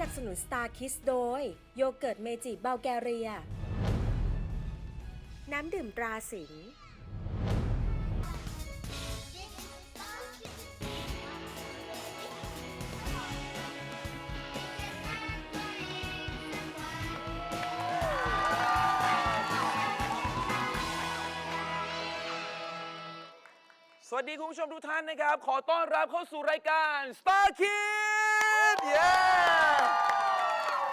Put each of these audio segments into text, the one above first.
นับสนุน Star Kids โดย โยเกิร์ตเมจิเบลแกเรีย น้ำดื่มตราสิงห์สวัสดีคุณผู้ชมทุกท่านนะครับ ขอต้อนรับเข้าสู่รายการ Star Kid เย้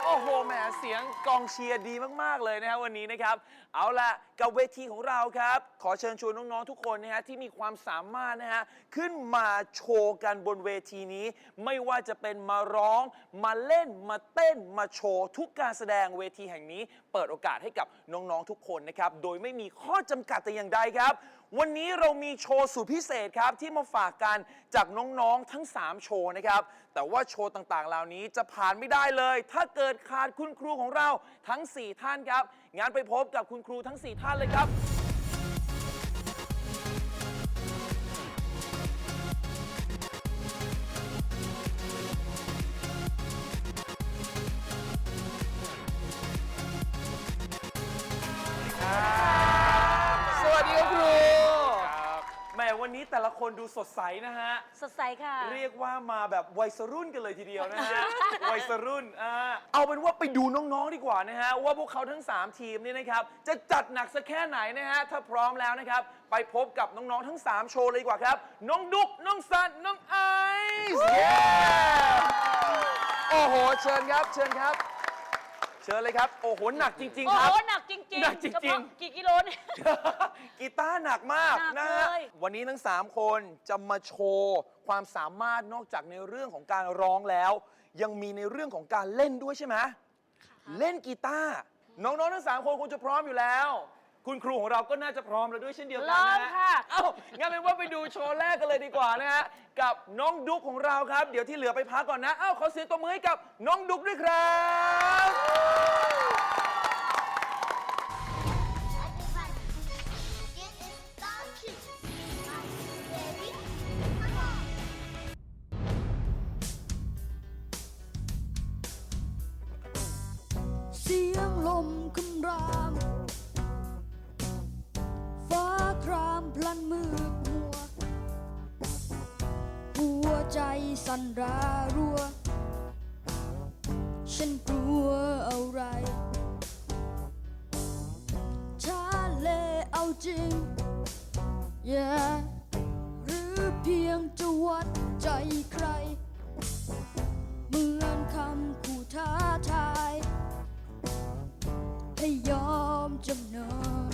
โอ้โห แหม เสียงกองเชียร์ดีมาก ๆ เลยนะครับวันนี้นะครับ เอาละกับเวทีของเราครับ ขอเชิญชวนน้อง ๆ ทุกคนนะฮะที่มีความสามารถนะฮะขึ้นมาโชว์กันบนเวทีนี้ ไม่ว่าจะเป็นมาร้อง มาเล่น มาเต้น มาโชว์ ทุกการแสดงเวทีแห่งนี้ เปิดโอกาสให้กับน้อง ๆ ทุกคนนะครับ โดยไม่มีข้อจำกัดแต่อย่างใดครับ วันนี้เรามีโชว์สุดพิเศษครับ ที่มาฝากกันจากน้องๆทั้ง 3 โชว์นะครับ แต่ว่าโชว์ต่างๆ เหล่านี้จะผ่านไม่ได้เลย ถ้าเกิดขาดคุณครูของเราทั้ง 4 ท่านครับงานไปพบกับคุณครูทั้ง 4 ท่านเลยครับ ละคนดูสดใสนะฮะ สดใสค่ะ เรียกว่ามาแบบวัยสรุ่นกันเลยทีเดียวนะฮะ วัยสรุ่นอ่าเอาเป็นว่าไปดูน้องๆดีกว่านะฮะ ว่าพวกเขาทั้ง 3 ทีมนี่นะครับ จะจัดหนักสักแค่ไหนนะฮะ ถ้าพร้อมแล้วนะครับ ไปพบกับน้องๆทั้ง 3 โชว์เลยดีกว่าครับ น้องดุ๊กน้องซันน้องไอซ์เย้โอ้โห เชิญครับ เชิญครับ เชิญเลยครับ โอ้โห หนักจริงโอ้ๆคโหรับหนักจ ริงๆหนักจริงๆ กะเพาะกี่กิโลเนี่ย กีตาร์หนักมากหนันะกฮะเลย วันนี้ทั้ง 3 คนจะมาโชว์ความสามารถนอกจากในเรื่องของการร้องแล้ว ยังมีในเรื่องของการเล่นด้วยใช่ไหมเล่นกีตาร์น้องๆทั้ง 3 คนคงจะพร้อมอยู่แล้ว คุณครูของเราก็น่าจะพร้อมแล้วด้วยเช่นเดียวกันพร้อมนะฮะค่ะเอ้างั้นเป็นว่าไปดูโชว์แรกกันเลยดีกว่านะฮะ กับน้องดุ๊กของเราครับ เดี๋ยวที่เหลือไปพักก่อนนะ เอ้าขอเสียงตบมือให้กับน้องดุ๊กด้วยครับ สั่นรารัว ฉันกลัวอะไรชาเลเอาจริง yeah หรือเพียงจะวัดใจใคร เหมือนคำขู่ท้าทาย ให้ยอมจำนน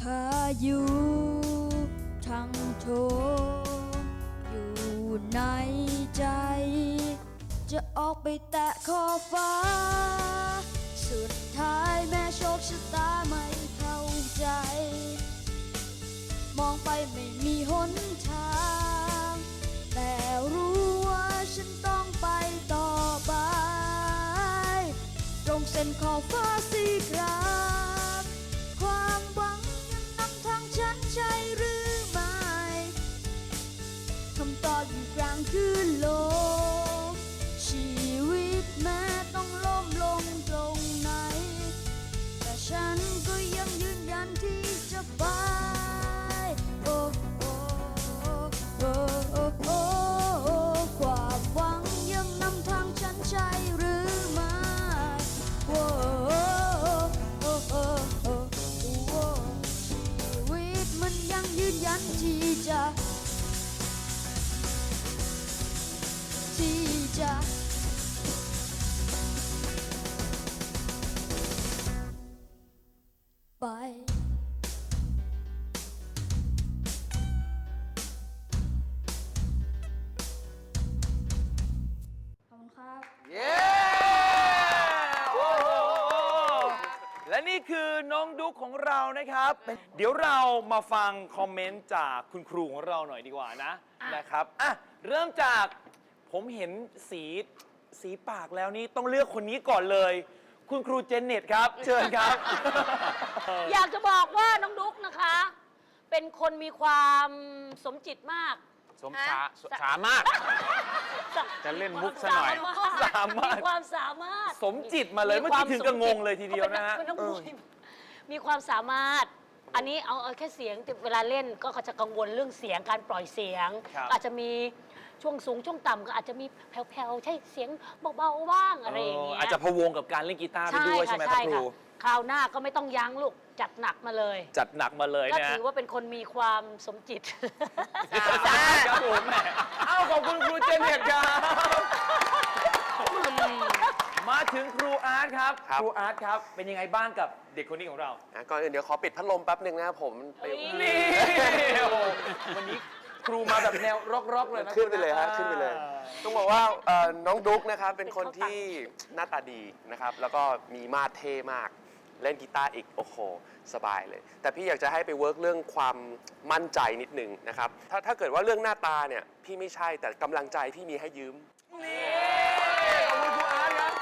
พายุทั้งโท จะออกไปแตะขอบฟ้า สุดท้ายแม่โชคชะตาไม่เข้าใจ มองไปไม่มีหนทาง แต่รู้ว่าฉันต้องไปต่อไป ตรงเส้นขอบฟ้าสี ที่จะไป ขอบคุณครับ เย้โอ้โหและนี่คือน้องดุ๊กของเรานะครับ เดี๋ยวเรามาฟังคอมเมนต์จากคุณครูของเราหน่อยดีกว่านะนะครับอะเริ่มจาก ผมเห็นสีสีปากแล้วนี่ต้องเลือกคนนี้ก่อนเลย คุณครูเจนเน็ตครับ เชิญครับ อยากจะบอกว่าน้องดุ๊กนะคะ เป็นคนมีความสมจิตมาก สมสาสามารถ จะเล่นมุกซะหน่อยสามารถมีความสามารถ สมจิตมาเลยเมื่อกี้ถึงกับงงเลยทีเดียวนะฮะเป็นนักมวยมีความสามารถอันนี้เอาเอาแค่เสียงแต่เวลาเล่นก็จะกังวลเรื่องเสียงการปล่อยเสียงครับอาจจะมี ช่วงสูงช่วงต่ำก็อาจจะมีแผ่วๆ ใช่เสียงเบาๆบ้างอะไรอย่างเงี้ย อาจจะพะวงกับการเล่นกีตาร์ไปใช่ด้วยใช่ค่ะไหมครัใช่บครูค่ะคราวหน้าก็ไม่ต้องยั้งลูก จัดหนักมาเลย จัดหนักมาเลยก็นะถือว่าเป็นคนมีความสมจิต ครับผมแหมเอ้าขอบคุณครูเจเน็ตครับ มาถึงครูอาร์ตครับ ครับ ครูอาร์ตครับ เป็นยังไงบ้างกับเด็กคนนี้ของเรา อะก่อนอื่นเดี๋ยวขอปิดพัดลมแป๊บหนึ่งนะครับผมไป นี่โอ้โหวันนี้ ครูมาแบบแนวร็อกๆเลยนะขึ้นไปเลยฮะขึ้นไปเลย ต้องบอกว่าเอ่อน้องดุ๊กนะครับเป็นคนเป็นเขาตัดที่หน้าตาดีนะครับ แล้วก็มีมาดเท่มาก เล่นกีตาร์อีกโอ้โหสบายเลย แต่พี่อยากจะให้ไปเวิร์กเรื่องความมั่นใจนิดหนึ่งนะครับ ถ้าถ้าเกิดว่าเรื่องหน้าตาเนี่ยพี่ไม่ใช่แต่กำลังใจพี่มีให้ยืมนี่ขอบคุณครูอาร์ตครับ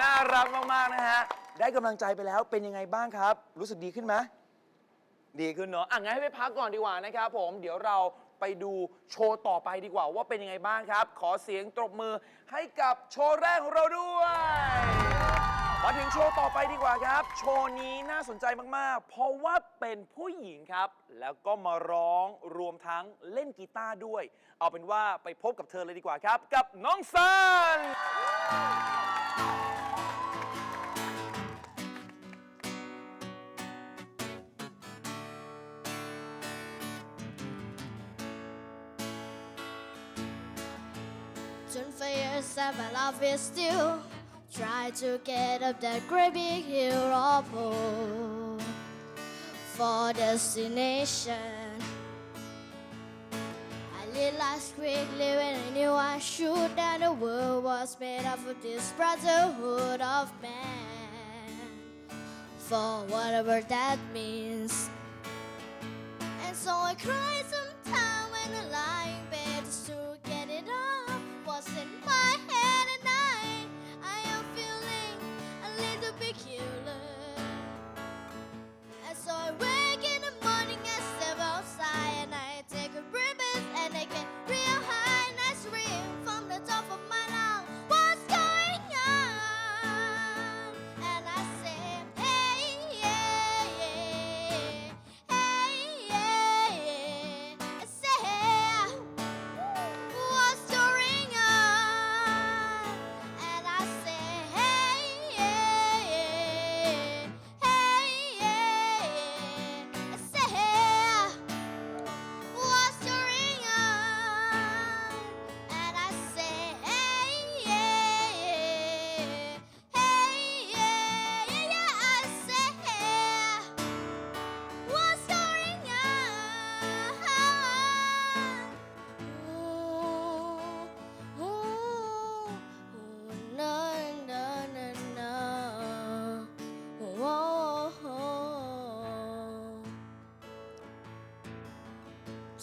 น่ารักมากๆนะฮะได้กำลังใจไปแล้วเป็นยังไงบ้างครับ รู้สึกดีขึ้นไหม ดีขึ้นเนาะอะงั้นให้ไปพักก่อนดีกว่านะครับผม เดี๋ยวเรา ไปดูโชว์ต่อไปดีกว่าว่าเป็นยังไงบ้างครับ ขอเสียงตบมือให้กับโชว์แรกของเราด้วย มาถึงโชว์ต่อไปดีกว่าครับ โชว์นี้น่าสนใจมากๆ เพราะว่าเป็นผู้หญิงครับ แล้วก็มาร้องรวมทั้งเล่นกีตาร์ด้วย เอาเป็นว่าไปพบกับเธอเลยดีกว่าครับ กับน้องซัน Turn for yourself, my love is still. Try to get up that great big hill of hope for destination. I life quickly when I knew I should, and the world was made up of this brotherhood of man. For whatever that means. And so I cry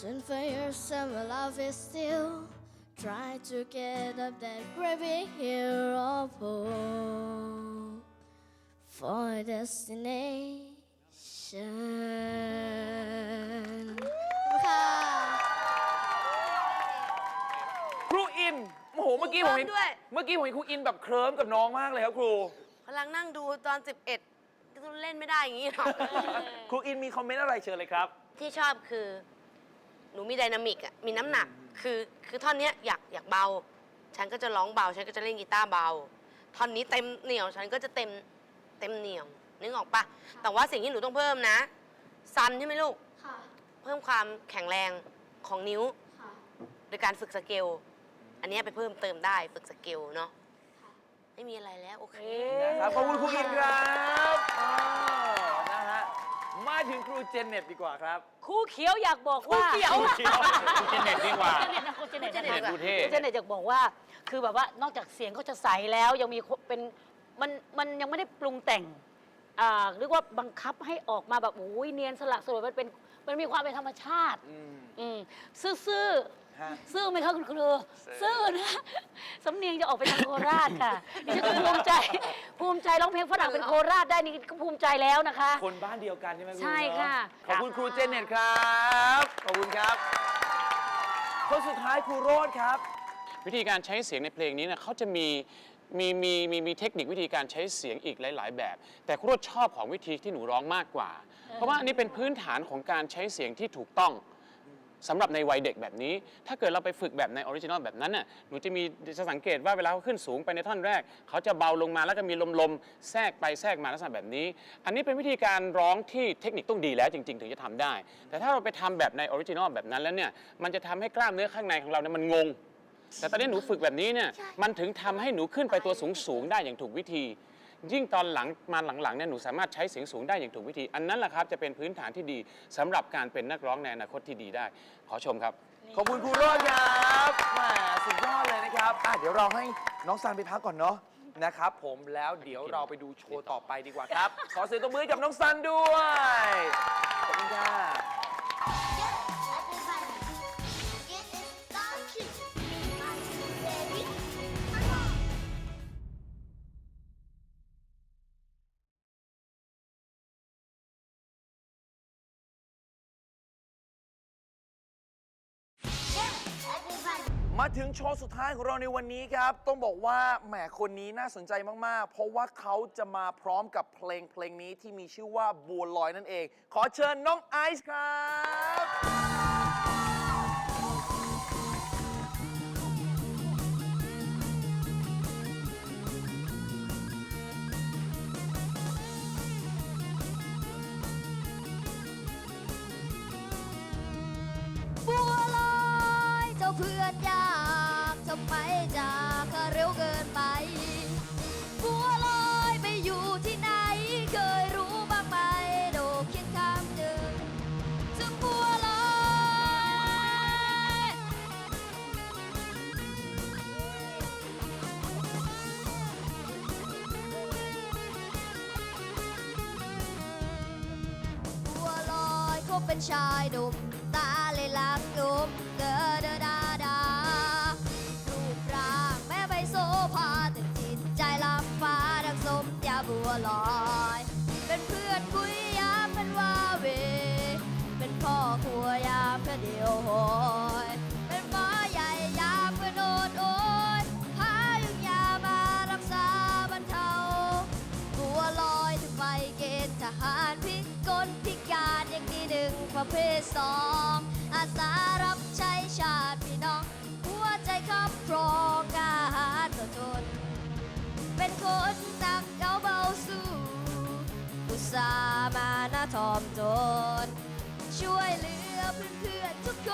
Turn for yourself, my love is still. Try to get up that gravy hill of hope for destination. ค่ะครูอิน โอ้โห เมื่อกี้ผมเห็นด้วย เมื่อกี้ผมเห็นครูอินแบบเคลิ้มกับน้องมากเลยครับครู กำลังนั่งดูตอน 11ก็เล่นไม่ได้อย่างนี้หรอก ครูอินมีคอมเมนต์อะไรเชิญเลยครับ ที่ชอบคือห นูมีไดนามิกอะมีน้ำหนัก คือคือท่อนเนี้ยอยากอยากเบา ฉันก็จะร้องเบา ฉันก็จะเล่นกีตาร์เบา ท่อนนี้เต็มเหนียว ฉันก็จะเต็มเต็มเหนียว นึกออกปะแต่ว่าสิ่งที่หนูต้องเพิ่มนะ ซันใช่ไหมลูก ค่ะ เพิ่มความแข็งแรงของนิ้ว ค่ะ โดยการฝึกสเกล อันเนี้ยไปเพิ่มเติมได้ฝึกสเกลเนาะ ไม่มีอะไรแล้ว โอเค นะครับขอบคุณครูอินครับอ่านะฮะ มาถึงครูเจนเน็ตดีกว่าครับ ครูเขียวอยากบอกว่าครูเขียวครูเจนเน็ตดีกว่าเจเน็ตนะครูเจเน็ตครูเจนะเน็ตคะดูเท่ครูเจเน็ตอยากบอกว่า คือแบบว่านอกจากเสียงเขาจะใสแล้วยังมีเป็นมันมันยังไม่ได้ปรุงแต่งอ่าเรียกว่าบังคับให้ออกมาแบบโอ้ยเนียนสละสลวยมันเป็นมันมีความเป็นธรรมชาติ อืมอืมซื่อ ฮะๆซื่อไหมคะคุณครูซื่อนะสำเนียงจะออกไปทางโคราชค่ะดิฉันก็ภูมิใจ ภูมิใจร้องเพลงฝรั่งเป็นโคราชได้นี่ก็ภูมิใจแล้วนะคะ คนบ้านเดียวกันใช่ไหมครูใช่เนอค่ะขอบคุณครูเจนเน็ตครับ ขอบคุณครับ คนสุดท้ายครูโรดครับ วิธีการใช้เสียงในเพลงนี้เนี่ยเขาจะมีมีมีมีมีเทคนิควิธีการใช้เสียงอีกหลาย ๆ แบบ แต่ครูโรดชอบของวิธีที่หนูร้องมากกว่า เพราะว่าอันนี้เป็นพื้นฐานของการใช้เสียงที่ถูกต้อง สำหรับในวัยเด็กแบบนี้ ถ้าเกิดเราไปฝึกแบบในออริจินอลแบบนั้นน่ะหนูจะมีจะสังเกตว่าเวลาเขาขึ้นสูงไปในท่อนแรก เขาจะเบาลงมาแล้วก็มีลมๆแทรกไปแทรกมาลักษณะแบบนี้ อันนี้เป็นวิธีการร้องที่เทคนิคต้องดีแล้วจริง ๆ ถึงจะทำได้ แต่ถ้าเราไปทำแบบในออริจินอลแบบนั้นแล้วเนี่ยมันจะทำให้กล้ามเนื้อข้างในของเราเนี่ยมันงง แต่ตอนนี้หนูฝึกแบบนี้เนี่ยมันถึงทำให้หนูขึ้นไปตัวสูงสูงๆได้อย่างถูกวิธี ยิ่งตอนหลังมาหลังๆเนี่ยหนูสามารถใช้เสียงสูงได้อย่างถูกวิธี อันนั้นแหละครับจะเป็นพื้นฐานที่ดีสำหรับการเป็นนักร้องในอนาคตที่ดีได้ ขอชมครับ ขอบคุณครูโรดครับแหมสุดยอดเลยนะครับอะเดี๋ยวเราให้น้องซันไปพักก่อนเนาะนะครับ ผมแล้วเดี๋ยวเราไปดูโชว์ต่อไปดีกว่าครับ ขอเสียงตบมือให้กับน้องซันด้วยขอบคุณค่ะ ถึงโชว์สุดท้ายของเราในวันนี้ครับ ต้องบอกว่าแหมคนนี้น่าสนใจมาก ๆ เพราะว่าเขาจะมาพร้อมกับเพลงเพลงนี้ที่มีชื่อว่าบัวลอยนั่นเอง ขอเชิญน้องไอซ์ครับ ชายดุมตาเลยลักยมเกอ สองอาสารับใช้ชาติพี่น้อง หัวใจครอบครองกาหารต่อทนเป็นคนตักเกาเบาสู้อุตส่าห์มาหน้าทอมตน ช่วยเหลือเพื่อนๆทุกค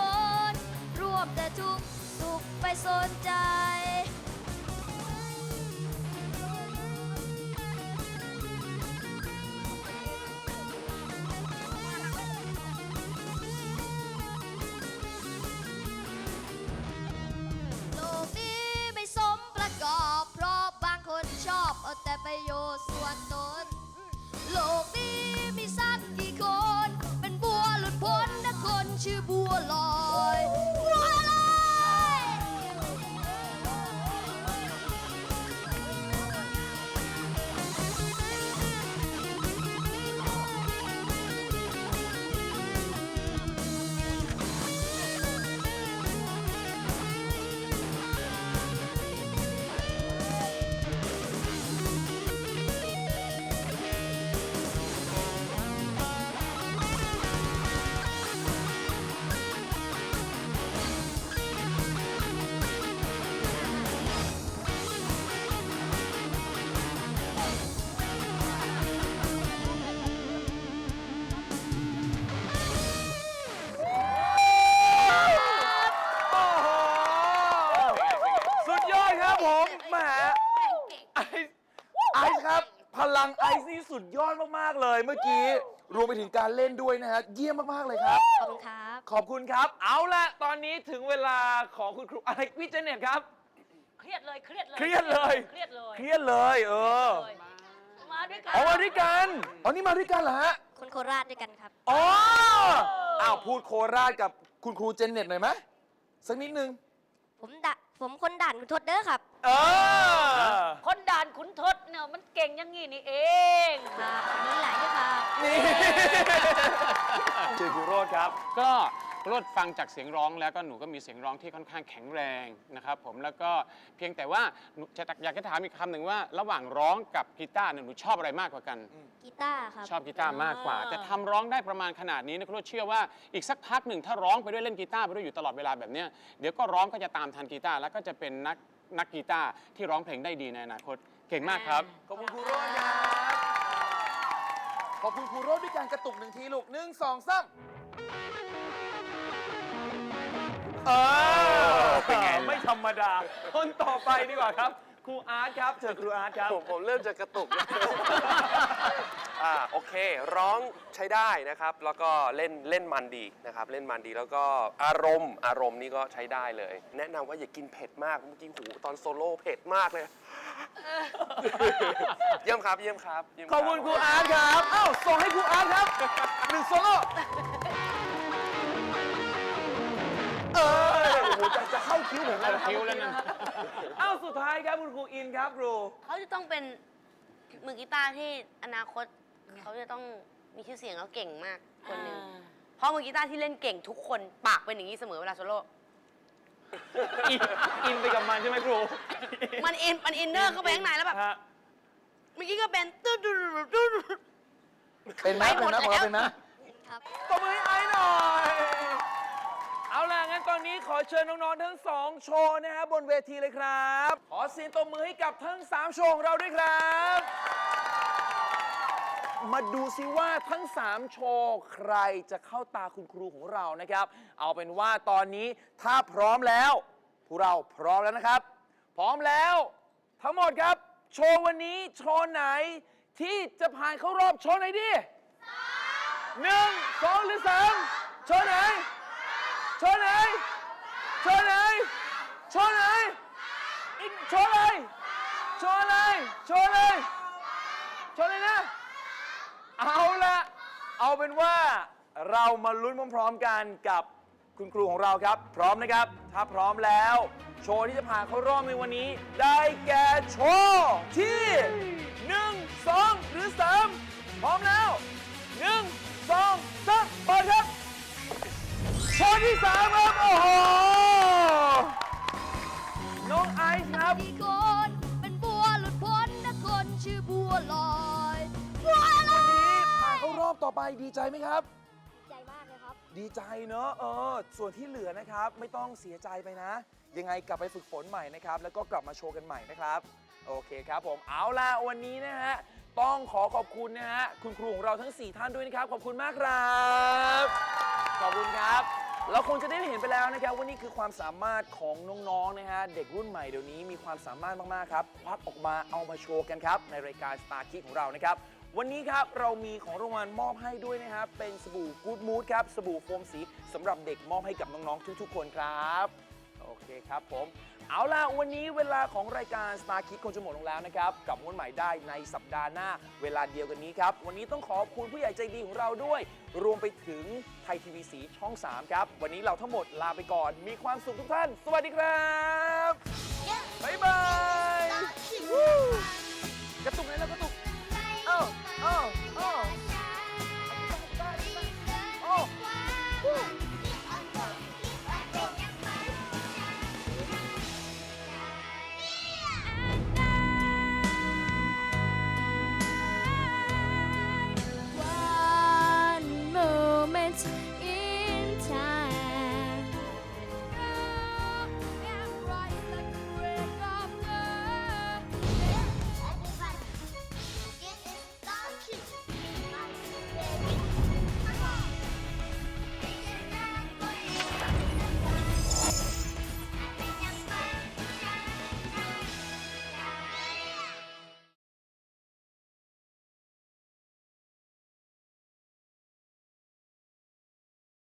น ร่วมแต่ทุกสุขไปสนใจ เลยเมื่อกี้ รวมไปถึงการเล่นด้วยนะฮะ เยี่ยมมากๆเลยครับ ขอบคุณครับ ขอบคุณครับ เอาละตอนนี้ถึงเวลาของคุณครูอะไรพี่เจเน็ตครับ เครียดเลยเครียดเลยเครียดเลย เครียดเลยเครียดเลยเออเลยมาด้วยกันเอามาด้วยกันอ๋อนี่มาด้วยกันเหรอฮะ คนโคราชด้วยกันครับ อ๋ออ้าวพูดโคราชกับคุณครูเจนเน็ตหน่อยไหมสักนิดนึง ผมดะ ผมคนด่านคุณทศเด้อครับ เออ คนด่านขุนทศเนี่ยมันเก่งอยังงี้นี่เองครับมีหลายด้วยครับ นี่เจอครูโรดครับ ก็คุณโรดฟังจากเสียงร้องแล้วก็หนูก็มีเสียงร้องที่ค่อนข้างแข็งแรงนะครับผมแล้วก็เพียงแต่ว่าหนูจะอยากจะถามอีกคำหนึ่งว่า ระหว่างร้องกับกีตาร์เนี่ยหนูชอบอะไรมากกว่ากัน กีตาร์ครับ ชอบกีตาร์มากกว่า แต่ทำร้องได้ประมาณขนาดนี้นะคุณโรดเชื่อว่าอีกสักพักหนึ่งถ้าร้องไปด้วยเล่นกีตาร์ไปด้วยอยู่ตลอดเวลาแบบเนี้ยเดี๋ยวก็ร้องก็จะตามทันกีตาร์แล้วก็จะเป็นนักนักกีตาร์ที่ร้องเพลงได้ดีในอนาคตเก่งมากครับ ขอบคุณครูโรจน์ครับขอบคุณครูโรจน์ด้วยการกระตุกหนึ่งทีลูกหนึ่งสองสาม เออเป็นไงล่ะ ไม่ธรรมดา คนต่อไปดีกว่าครับ ครูอาร์ตครับเชิญครูอาร์ตครับ ผมผมเริ่มจะกระตุกอ่าโอเค ร้องใช้ได้นะครับ แล้วก็เล่นเล่นมันดีนะครับ เล่นมันดีแล้วก็อารมณ์อารมณ์นี่ก็ใช้ได้เลย แนะนำว่าอย่ากินเผ็ดมากเมื่อกี้หูตอนโซโล่เผ็ดมากเลย เยี่ยมครับเยี่ยมครับเยี่ยมขอบคุณครูอาร์ตครับเอ้าส่งให้ครูอาร์ตครับหนึ่งโซโล่ เออโอ้โหจะจะเข้าคิ้วผมแล้วนะคิ้วแล้วนั่นเอ้าสุดท้ายครับคุณครูอินครับครู เขาจะต้องเป็นมือกีตาร์ที่อนาคต เขาจะต้องมีชื่อเสียงแล้วเก่งมากคนหนึ่งเพราะมือกีตาร์ที่เล่นเก่งทุกคนปากเป็นอย่างนี้เสมอเวลาโซโล่อินอินไปกับมันใช่ไหมครูมันอินมันอินเนอร์เข้าไปข้างในแล้วแบบฮะเมื่อกี้ก็เป็นตุ๊ดตุ๊ดตุ๊ดตุ๊ดเป็นไหมไปหมเป็นดไหมแล้วเป็นไหม ครับ ตบมือให้ไอ้หน่อย เอาล่ะ งั้นตอนนี้ขอเชิญน้อง ๆ ทั้งสองโชว์นะฮะบนเวทีเลยครับ ขอเสียงตบมือให้กับทั้ง 3 โชว์ของเราด้วยครับ มาดูซิว่าทั้ง 3 โชว์ใครจะเข้าตาคุณครูของเรานะครับ เอาเป็นว่าตอนนี้ถ้าพร้อมแล้ว พวกเราพร้อมแล้วนะครับ พร้อมแล้ว ทั้งหมดครับ โชว์วันนี้โชว์ไหน ที่จะผ่านเข้ารอบโชว์ไหนดีหนึ่งสองหรือสามโชว์ไหน ชว์ไหนโชว์ไหนโชว์ไหนอีกโชว์อะไรโชว์อะไรโชว์อะไรโชว์เลยนะ เอาละเอาเป็นว่าเรามาลุ้นพร้อมๆกันกับคุณครูของเราครับ พร้อมนะครับ ถ้าพร้อมแล้ว โชว์ที่จะผ่านเข้ารอบในวันนี้ ได้แก่โชว์ที่ 1 2 หรือ 3 พร้อมแล้ว 1 2 3เปิดครับ โชว์ที่3ครับ โอ้โห น้องไอซ์ครับ ที่คนเป็นบัวหลุดพ้นนะคนชื่อบัวลอยบัวลอยวันนี้ผ่านเข้ารอบต่อไปดีใจไหมครับใจมากเลยครับดีใจเนอะเออ ส่วนที่เหลือนะครับ ไม่ต้องเสียใจไปนะ ยังไงกลับไปฝึกฝนใหม่นะครับ แล้วก็กลับมาโชว์กันใหม่นะครับ โอเคครับผมเอาล่ะวันนี้นะฮะ ต้องขอขอบคุณนะฮะ คุณครูของเราทั้ง 4 ท่านด้วยนะครับ ขอบคุณมากครับ ขอบคุณครับ เราคงจะได้เห็นไปแล้วนะครับว่านี่คือความสามารถของน้องๆนะฮะเด็กรุ่นใหม่เดี๋ยวนี้มีความสามารถมากๆครับควักออกมาเอามาโชว์กันครับ ในรายการสตาร์คิดของเรานะครับ วันนี้ครับเรามีของรางวัลมอบให้ด้วยนะครับเป็นสบู่กู๊ดมูดครับสบู่โฟมสีสำหรับเด็กมอบให้กับน้องๆทุก ๆ คนครับ โอเคครับผม เอาล่ะ วันนี้เวลาของรายการ Star Kids คงจะหมดลงแล้วนะครับกลับมาวันใหม่ได้ในสัปดาห์หน้า เวลาเดียวกันนี้ครับ วันนี้ต้องขอบคุณผู้ใหญ่ใจดีของเราด้วย รวมไปถึงไทยทีวีสีช่อง 3 ครับ วันนี้เราทั้งหมดลาไปก่อน มีความสุขทุกท่าน สวัสดีครับบ๊ายบายวู้กระตุกไหนแล้วกระตุกเอ้าเอ้าเอ้า